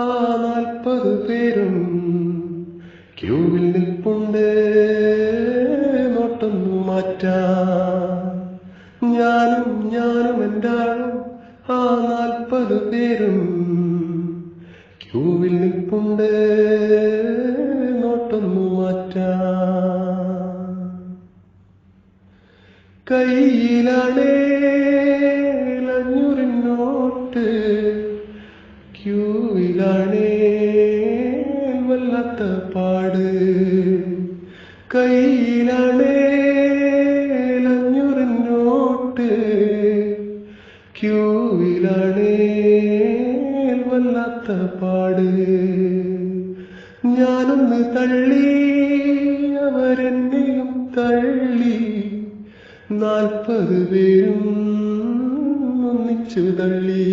നാൽപ്പത് പേരും ക്യൂവിൽ നിൽപ്പുണ്ട്. നോട്ടൊന്നു മാറ്റാം ഞാനും ഞാനും എന്താളും ആ നാൽപ്പത് പേരും ക്യൂവിൽ നിൽപ്പുണ്ട്. നോട്ടൊന്നു മാറ്റാം കയ്യിലാണേ വല്ലാത്ത പാട്. കയ്യിലാണേ അഞ്ഞൂറിൻ നോട്ട് ക്യൂവിലാണേ വല്ലാത്ത പാട്. ഞാനൊന്ന് തള്ളി അവരെന്നെയും തള്ളി. നാൽപ്പത് പേരും ഒന്നിച്ചു തള്ളി.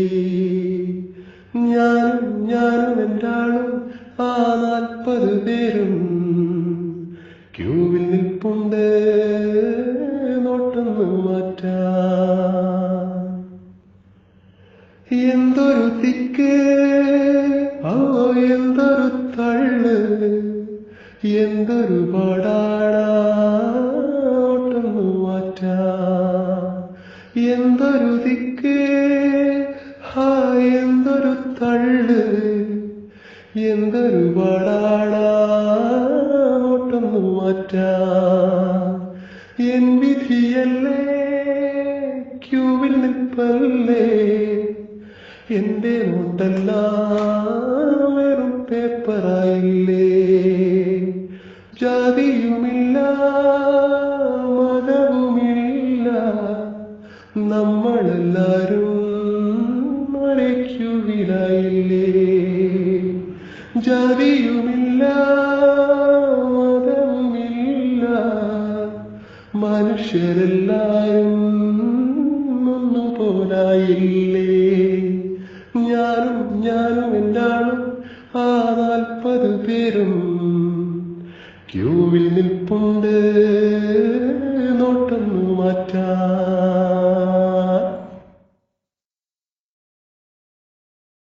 ഞാനും ഞാനും എന്താളും ആ നാൽപ്പത് പേരും ക്യൂവിൽ നിൽപ്പുണ്ട്. നോട്ടൊന്ന് മാറ്റാ. എന്തൊരു തിക്ക്. ഓ എന്തൊരു തള്ള്. എന്തൊരു പാടാടൊന്നു മാറ്റാ. എന്തൊരു തിക്ക്. ഹാ എന്തൊരു തള്ള്. എന്തൊരു പാടാടൊന്നു മാറ്റ. എൻ വിധിയല്ലേ ക്യൂവിൽ നിൽപ്പല്ലേ. എന്റെ നോട്ടെല്ലാം വെറും പേപ്പറായില്ലേ. ജാതിയുമില്ല മതവുമില്ല. നമ്മളെല്ലാരും ഒരേ ക്യൂവിലായില്ലേ മതമില്ല മനുഷ്യരെല്ലാരും ഒന്നുപോലായില്ലേ ഞാനും ഞാനും എന്താളും ആ നാൽപ്പത് പേരും ക്യൂവിൽ നിൽപ്പുണ്ട് നോട്ടൊന്നു മാറ്റാം.